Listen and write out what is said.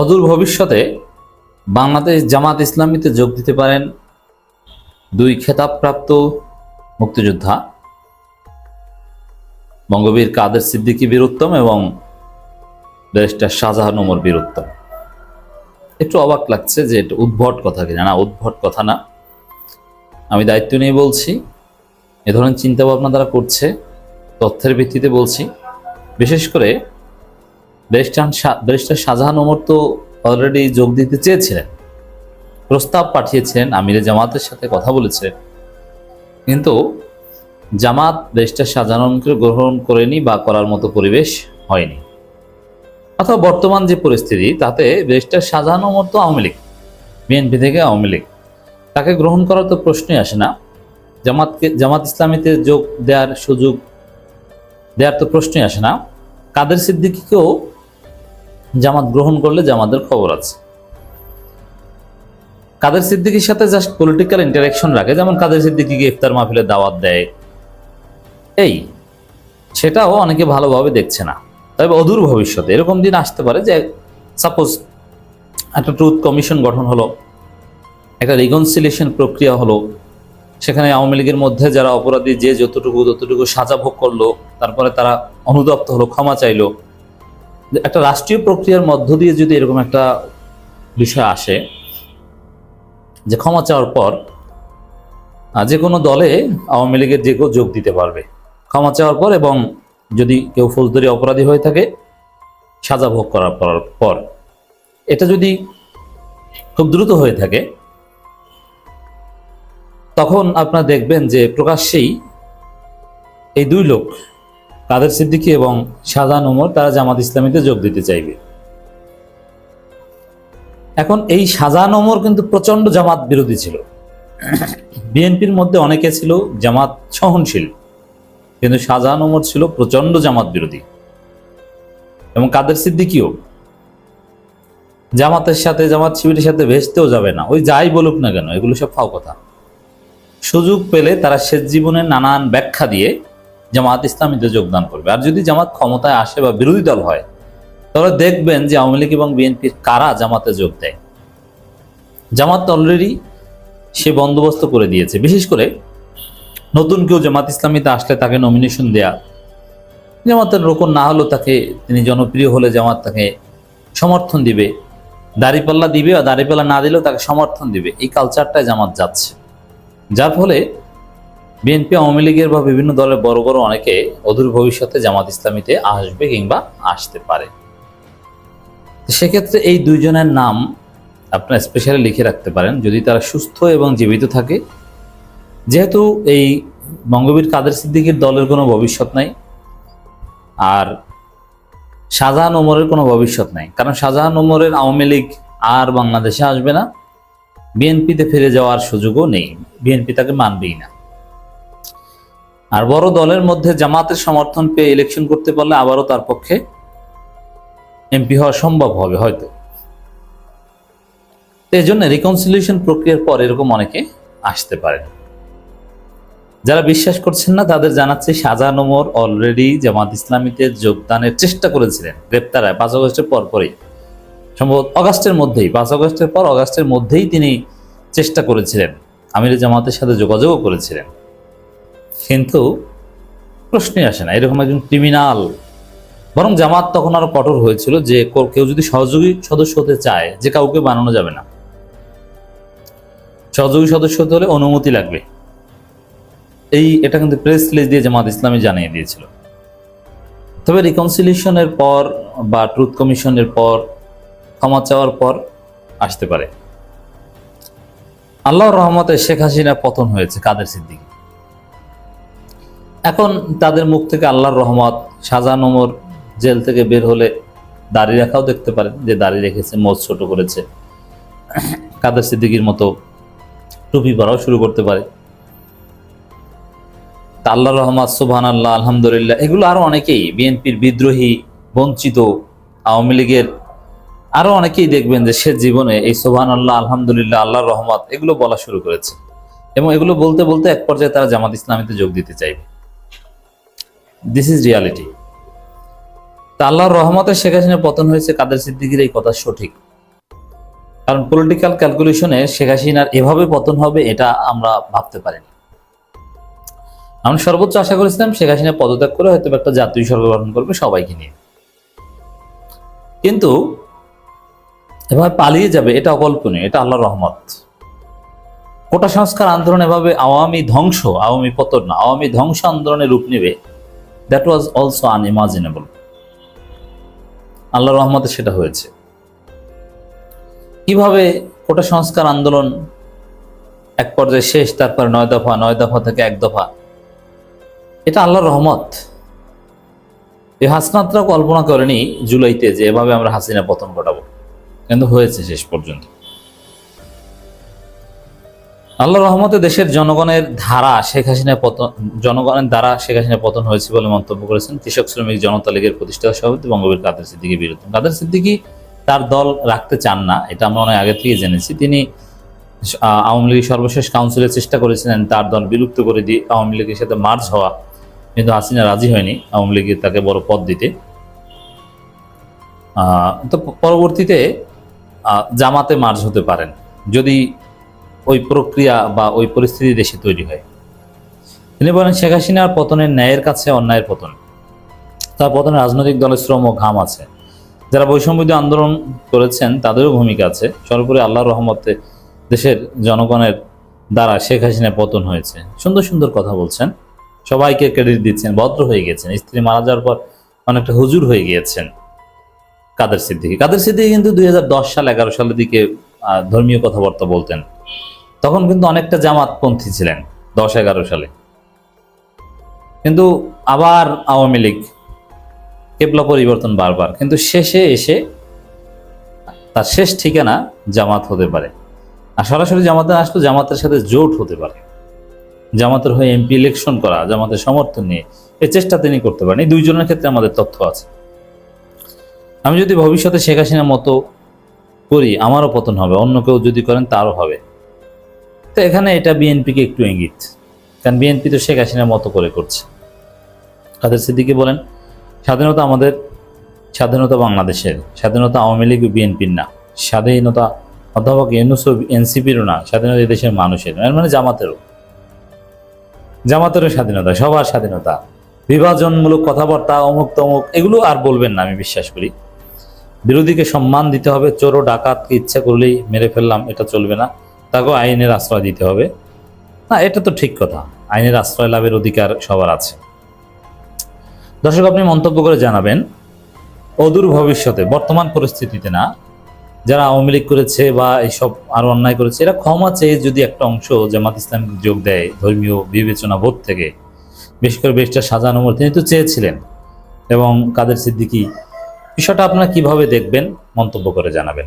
অদূর ভবিষ্যতে বাংলাদেশ জামাত ইসলামীতে যোগ দিতে পারেন দুই খেতাবপ্রাপ্ত মুক্তিযোদ্ধা। বঙ্গবীর কাদের সিদ্দিকী বীরুত্তম এবং ব্যারিস্টার শাহজাহান ওমর বীরুত্তম একটু অবাক লাগছে যে এটা উদ্ভট কথা কিনা। না, উদ্ভট কথা না। আমি দায়িত্ব নিয়ে বলছি, এ ধরনের চিন্তা ভাবনা তারা করছে, তথ্যের ভিত্তিতে বলছি। বিশেষ করে ব্যারিস্টার ব্যারিস্টার শাহজাহান ওমর তো অলরেডি যোগ দিতে চেয়েছিলেন। প্রস্তাব পাঠিয়েছেন আমিরে জামাতের সাথে কথা বলেছিলেন। কিন্তু জামাত ব্যারিস্টার শাহজাহান ওমরকে গ্রহণ করেনি বা করার মতো পরিবেশ হয়নি। অথবা বর্তমান যে পরিস্থিতি, তাতে ব্যারিস্টার শাহজাহান ওমর তো আওয়ামী লীগ, বিএনপি থেকে আওয়ামী লীগ। তাকে গ্রহণ করার তো প্রশ্নই আসে না। জামাতকে জামাত ইসলামীতে যোগ দেওয়ার সুযোগ দেওয়ার তো প্রশ্নই আসে না। কাদের সিদ্দিকিকেও জামাত গ্রহণ করলে জামাতের খবর আছে। কাদের সিদ্দিকির সাথে জাস্ট পলিটিক্যাল ইন্টারাকশন রাখে, যেমন কাদের সিদ্দিকিকে ইফতার মাহফিলে দাওয়াত দেয়। এই, সেটাও অনেকে ভালোভাবে দেখছে না। তবে অদূর ভবিষ্যতে এরকম দিন আসতে পারে যে সাপোজ একটা ট্রুথ কমিশন গঠন হলো, একটা রিকনসিলিয়েশন প্রক্রিয়া হলো, সেখানে আওয়ামী লীগের মধ্যে যারা অপরাধী, যে যতটুকু ততটুকু সাজা ভোগ করল, তারপরে তারা অনুদপ্ত হলো, ক্ষমা চাইলো একটা রাষ্ট্রীয় প্রক্রিয়ার মধ্য দিয়ে যদি এরকম একটা বিষয় আসে, যে ক্ষমা চাওয়ার পর যে কোনো দলে আওয়ামী লীগের যে কেউ যোগ দিতে পারবে। ক্ষমা চাওয়ার পর এবং যদি কেউ ফৌজদারি অপরাধী হয়ে থাকে, সাজা ভোগ করার পর। এটা যদি খুব দ্রুত হয়ে থাকে, তখন আপনারা দেখবেন যে প্রকাশ্যেই এই দুই লোক কাদের সিদ্দিকী এবং শাহজাহান উমর তারা জামাত ইসলামীতে যোগ দিতে চাইবে। এখন এই শাহজাহান ওমর কিন্তু প্রচণ্ড জামাত বিরোধী ছিল। বিএনপির মধ্যে অনেকে ছিল জামাত সহনশীল। কিন্তু শাহজাহান ওমর ছিল প্রচণ্ড জামাত বিরোধী। এবং কাদের সিদ্দিকিও। জামাতের সাথে, জামাত শিবিরের সাথে ভেসতেও যাবে না। ওই যাই বলুক না কেন, এগুলো সব ফাও কথা। সুযোগ পেলে তারা শেষ জীবনের নানান ব্যাখ্যা দিয়ে জামাত ইসলামীতে যোগদান করবে। আর যদি জামাত ক্ষমতায় আসে বা বিরোধী দল হয়, তাহলে দেখবেন যে আওয়ামী লীগ এবং বিএনপির কারা জামাতে যোগ দেয়। জামাত অলরেডি সে বন্দোবস্ত করে দিয়েছে। বিশেষ করে নতুন কেউ জামাত ইসলামীতে আসলে তাকে নমিনেশন দেয়া, জামাতের রোকন না হলেও তাকে তিনি জনপ্রিয় হলে জামাত তাকে সমর্থন দিবে, দাড়িপাল্লা দিবে, আর দাড়িপাল্লা না দিলেও তাকে সমর্থন দিবে। এই কালচারটায় জামাত যাচ্ছে। যার ফলে বিএনপি আওয়ামী লীগের বা বিভিন্ন দলের বড় বড় অনেকে অদূর ভবিষ্যতে জামাত ইসলামীতে আসবে কিংবা আসতে পারে। সেক্ষেত্রে এই দুইজনের নাম আপনারা স্পেশালি লিখে রাখতে পারেন, যদি তারা সুস্থ এবং জীবিত থাকে। যেহেতু এই বঙ্গবীর কাদের সিদ্দিকীর দলের কোনো ভবিষ্যৎ নাই, আর শাহজাহান ওমরের কোনো ভবিষ্যৎ নাই, কারণ শাহজাহান ওমরের আওয়ামী লীগ আর বাংলাদেশে আসবে না। বিএনপিতে ফিরে যাওয়ার সুযোগও নেই, বিএনপি তাকে মানবেই না। আর বড় দলের মধ্যে জামাতের সমর্থন পেয়ে ইলেকশন করতে পারলে আবারও তার পক্ষে এমপি হওয়া সম্ভব হবে হয়তো। এই জন্য রিকনসিলিয়েশন প্রক্রিয়ার পর এরকম অনেকে আসতে পারে যারা বিশ্বাস করছেন না, তাদের জানাচ্ছে শাহজাহান ওমর অলরেডি জামাত ইসলামীতে যোগদানের চেষ্টা করেছিলেন গ্রেপ্তারায় পাঁচ আগস্টের পর পরই। সম্ভবত অগাস্টের মধ্যেই, পাঁচ আগস্টের পর অগাস্টের মধ্যেই তিনি চেষ্টা করেছিলেন। আমির জামাতের সাথে যোগাযোগও করেছিলেন। কিন্তু প্রশ্নই আসে না। এরকম একজন ক্রিমিনাল বরং জামাত তখন আরও কঠোর হয়েছিল যে কেউ যদি সহযোগী সদস্য হতে চায়, যে কাউকে বানানো যাবে না। সহযোগী সদস্য হতে হলে অনুমতি লাগবে। এই এটা কিন্তু প্রেস রিলিজ দিয়ে জামাত ইসলামী জানিয়ে দিয়েছিল। তবে রিকনসিলিয়েশনের পর বা ট্রুথ কমিশনের পর, ক্ষমা চাওয়ার পর আসতে পারে। আল্লাহর রহমতে শেখ হাসিনা পতন হয়েছে কাদের সিদ্দিকী এখন তাদের মুখ থেকে আল্লাহর রহমত শাহজাহান ওমর জেল থেকে বের হলে দাড়ি রাখাও দেখতে পারেন যে দাড়ি রেখেছে মোজ ছোট করেছে। কাদের সিদ্দিকির মতো টুপি পরাও শুরু করতে পারে। তা আল্লাহর রহমত সুবহান আল্লাহ আলহামদুলিল্লাহ, এগুলো আরও অনেকেই, বিএনপির বিদ্রোহী, বঞ্চিত, আওয়ামী লীগের আরও অনেকেই দেখবেন যে সে জীবনে এই সোহান আল্লাহ আলহামদুলিল্লাহ, আল্লাহর রহমত, এগুলো বলা শুরু করেছে। এবং এগুলো বলতে বলতে এক পর্যায়ে তারা জামাত ইসলামীতে যোগ দিতে চাইবে। দিস ইজ রিয়ালিটি তা আল্লাহর রহমতে শেখ হাসিনা পতন হয়েছে কাদের সিদ্দিকির এই কথা সঠিক? কারণ পলিটিক্যাল ক্যালকুলেশনে শেখ হাসিনার এভাবে পতন হবে এটা আমরা ভাবতে পারিনি। আমরা সর্বোচ্চ আশা করেছিলাম শেখ হাসিনা পদত্যাগ করে হয়তো একটা জাতীয় সরকার গঠন করবে সবাইকে নিয়ে। কিন্তু এভাবে পালিয়ে যাবে এটা অকল্পনীয়, এটা আল্লাহর রহমত। কোটা সংস্কার আন্দোলন এভাবে আওয়ামী ধ্বংস, আওয়ামী পতন না, আওয়ামী ধ্বংস আন্দোলনের রূপ নেবে that was also unimaginable Allah রহমতে সেটা হয়েছে। কীভাবে কোটা সংস্কার আন্দোলন এক পর্যায়ে শেষ, তারপর নয় দফা নয় দফা থেকে এক দফা, এটা আল্লাহর রহমত। এই হাসনাতরা কল্পনা করেনি জুলাইতে যে এভাবে আমরা হাসিনা পতন ঘটাবো। কিন্তু হয়েছে শেষ পর্যন্ত। আল্লাহ রহমতে দেশের জনগণের ধারা শেখ হাসিনা পতন জনগণের দ্বারা শেখ হাসিনা পতন হয়েছে বলে মন্তব্য করেছেন কৃষক শ্রমিক জনতা লীগের প্রতিষ্ঠাতা সভাপতি বঙ্গবীর কাদের সিদ্দিকীর বিরুদ্ধে। কাদের সিদ্দিকী তার দল রাখতে চান না, এটা আমরা অনেক আগে থেকে জেনেছি। তিনি আওয়ামী লীগের সর্বশেষ কাউন্সিলের চেষ্টা করেছিলেন তার দল বিলুপ্ত করে দিয়ে আওয়ামী লীগের সাথে মার্চ হওয়া, কিন্তু হাসিনা রাজি হয়নি আওয়ামী লীগের তাকে বড় পদ দিতে। তো পরবর্তীতে জামাতে মার্জ হতে পারেন। যদি ওই প্রক্রিয়া বা ওই পরিস্থিতি দেশে তৈরি হয়। তিনি বলেন, শেখ হাসিনার পতনের ন্যায়ের কাছে অন্যায়ের পতন। তার পতনে রাজনৈতিক দলের শ্রম ও ঘাম আছে। যারা বৈষম্যবিধি আন্দোলন করেছেন, তাদেরও ভূমিকা আছে। সর্বোপরি আল্লাহ রহমতে দেশের জনগণের দ্বারা শেখ হাসিনার পতন হয়েছে। সুন্দর সুন্দর কথা বলছেন। সবাইকে ক্রেডিট দিচ্ছেন, ভদ্র হয়ে গেছেন। স্ত্রী মারা যাওয়ার পর অনেকটা হুজুর হয়ে গিয়েছেন কাদের সিদ্দিকি। কাদের সিদ্দিকি কিন্তু দুই হাজার দশ সাল, এগারো সালের দিকে ধর্মীয় কথাবার্তা বলতেন। তখন কিন্তু অনেকটা জামাতপন্থী ছিলেন, দশ এগারো সালে। কিন্তু আবার আওয়ামী লীগ, কেবলা পরিবর্তন বারবার। কিন্তু শেষে এসে তার শেষ ঠিকানা জামাত হতে পারে। আর সরাসরি জামাতে আসলে জামাতের সাথে জোট হতে পারে। জামাতের হয়ে এমপি ইলেকশন করা, জামাতের সমর্থন নিয়ে এই চেষ্টা তিনি করতে পারেন। এই দুইজনের ক্ষেত্রে আমাদের তথ্য আছে। আমি যদি ভবিষ্যতে শেখ হাসিনার মতো করি, আমারও পতন হবে, অন্য কেউ যদি করেন তারও হবে। তো এখানে এটা বিএনপিকে একটু ইঙ্গিত। কারণ বিএনপি তো শেখ হাসিনার মতো করে করছে। কাদের সিদ্দিকি বলেন, স্বাধীনতা আমাদের, স্বাধীনতা বাংলাদেশের, স্বাধীনতা আওয়ামী লীগ বিএনপির না। স্বাধীনতা অধ্যাপক ইউনুস এনসিপিরও না, স্বাধীনতা দেশের মানুষের মানে জামাতেরও। জামাতেরও স্বাধীনতা, সবার স্বাধীনতা। বিভাজনমূলক কথাবার্তা, অমুক তমুক, এগুলো আর বলবেন না, আমি বিশ্বাস করি। বিরোধীকে সম্মান দিতে হবে, চোর ডাকাতকে ইচ্ছা করলেই মেরে ফেললাম, এটা চলবে না। তাকেও আইনের আশ্রয় দিতে হবে। না, এটা তো ঠিক কথা। আইনের আশ্রয় লাভের অধিকার সবার আছে। দর্শক, আপনি মন্তব্য করে জানাবেন, অদূর ভবিষ্যতে, বর্তমান পরিস্থিতিতে না, যারা আওয়ামী লীগ করেছে বা এইসব আরও অন্যায় করেছে, এরা ক্ষমা চেয়ে যদি একটা অংশ জামাত ইসলাম যোগ দেয়, ধর্মীয় বিবেচনা বোধ থেকে, বিশেষ করে বেশটা সাজানো মোড় তিনি তো চেয়েছিলেন। এবং কাদের সিদ্দিকী, বিষয়টা আপনারা কীভাবে দেখবেন, মন্তব্য করে জানাবেন।